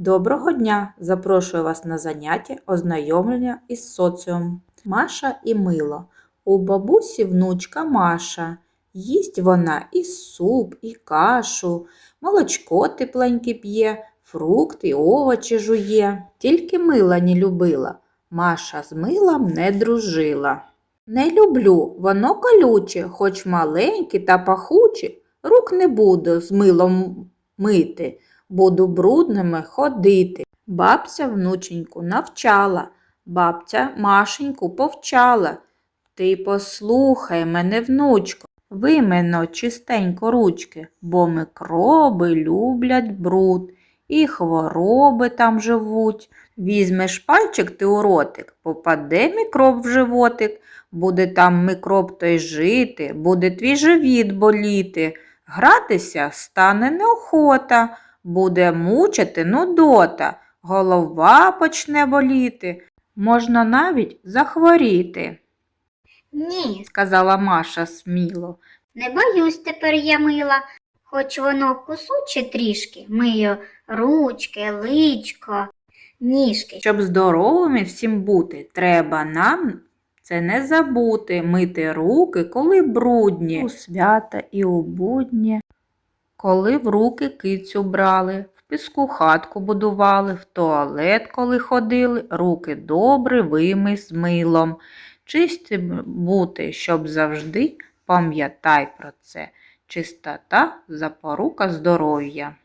Доброго дня! Запрошую вас на заняття ознайомлення із соціумом. Маша і Мило. У бабусі внучка Маша. Їсть вона і суп, і кашу, молочко тепленьке п'є, фрукти, овочі жує. Тільки мила не любила. Маша з милом не дружила. Не люблю, воно колюче, хоч маленьке та пахуче, рук не буду з милом мити буду брудними ходити. Бабця внученьку навчала, бабця Машеньку повчала. Ти послухай мене, внучко, вимено чистенько ручки, бо микроби люблять бруд, і хвороби там живуть. Візьмеш пальчик ти у ротик, попаде мікроб в животик, буде там микроб той жити, буде твій живіт боліти. Гратися стане неохота буде мучити нудота, голова почне боліти, можна навіть захворіти, Ні, сказала Маша сміло. не боюсь тепер я мила, хоч воно кусуче трішки, мию ручки, личко, ніжки. Щоб здоровими всім бути, треба нам це не забути, мити руки, коли брудні, у свята і у будні. Коли в руки кицю брали, в піску хатку будували, в туалет, коли ходили, руки добре вимий з милом. Чистим бути, щоб завжди, пам'ятай про це. Чистота запорука здоров'я.